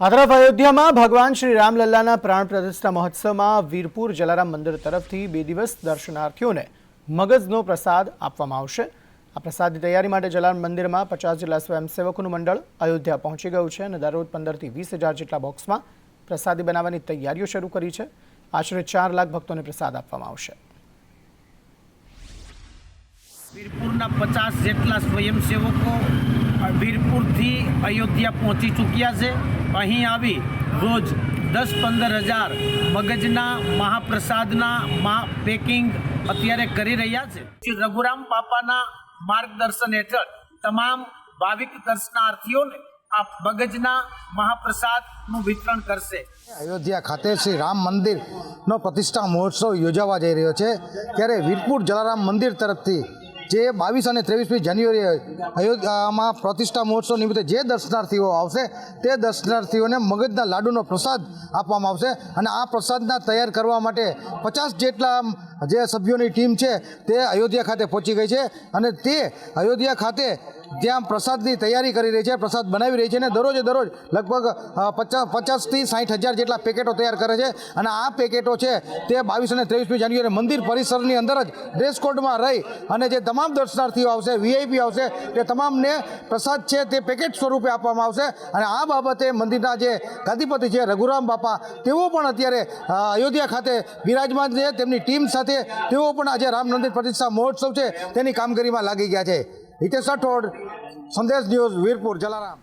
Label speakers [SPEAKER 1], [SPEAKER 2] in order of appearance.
[SPEAKER 1] આ તરફ અયોધ્યામાં ભગવાન શ્રી રામલલ્લાના પ્રાણ પ્રતિષ્ઠા મહોત્સવમાં વીરપુર જલારામ મંદિર તરફથી બે દિવસ દર્શનાર્થીઓને મગજનો પ્રસાદ આપવામાં આવશે. આ પ્રસાદની તૈયારી માટે જલારામ મંદિરમાં પચાસ જેટલા સ્વયંસેવકોનું મંડળ અયોધ્યા પહોંચી ગયું છે અને દરરોજ પંદરથી વીસ હજાર જેટલા બોક્સમાં પ્રસાદી બનાવવાની તૈયારીઓ શરૂ કરી છે. આશરે ચાર લાખ ભક્તોને પ્રસાદ આપવામાં આવશે.
[SPEAKER 2] વીરપુરના પચાસ જેટલા સ્વયંસેવકો વીરપુરથી અયોધ્યા પહોંચી ચૂક્યા છે. અહીં આવી રોજ દસ પંદર હજાર મગજના મહાપ્રસાદના મહા પેકિંગ અત્યારે કરી રહ્યા છે. શ્રી રઘુરામ બાપાના માર્ગદર્શન હેઠળ તમામ ભાવિક દર્શનાર્થીઓને આ મગજના મહાપ્રસાદનું વિતરણ કરશે.
[SPEAKER 3] અયોધ્યા ખાતે શ્રી રામ મંદિરનો પ્રતિષ્ઠા મહોત્સવ યોજાવા જઈ રહ્યો છે. ત્યારે વીરપુર જલારામ મંદિર તરફથી જે બાવીસ અને ત્રેવીસમી જાન્યુઆરી અયોધ્યામાં પ્રતિષ્ઠા મહોત્સવ નિમિત્તે જે દર્શનાર્થીઓ આવશે, તે દર્શનાર્થીઓને મગજના લાડુનો પ્રસાદ આપવામાં આવશે. અને આ પ્રસાદના તૈયાર કરવા માટે પચાસ જેટલા જે સભ્યોની ટીમ છે તે અયોધ્યા ખાતે પહોંચી ગઈ છે અને તે અયોધ્યા ખાતે ત્યાં પ્રસાદની તૈયારી કરી રહી છે, પ્રસાદ બનાવી રહી છે અને દરરોજે દરરોજ લગભગ પચાસ, પચાસથી સાઠ હજાર જેટલા પેકેટો તૈયાર કરે છે અને આ પેકેટો છે તે બાવીસ અને ત્રેવીસમી જાન્યુઆરી મંદિર પરિસરની અંદર જ ડ્રેસ કોડમાં રહી અને જે તમામ દર્શનાર્થીઓ આવશે વીઆઈપી આવશે, તે તમામને પ્રસાદ છે તે પેકેટ સ્વરૂપે આપવામાં આવશે અને આ બાબતે મંદિરના જે ગાદીપતિ છે રઘુરામ બાપા, તેઓ પણ અત્યારે અયોધ્યા ખાતે બિરાજમાન છે, તેમની ટીમ સાથે તેઓ પણ આજે રામ મંદિર પ્રતિષ્ઠા મહોત્સવ છે તેની કામગીરીમાં લાગી ગયા છે. હિતેશ રાઠોડ, સંદેશ ન્યૂઝ વીરપુર, જલારામ.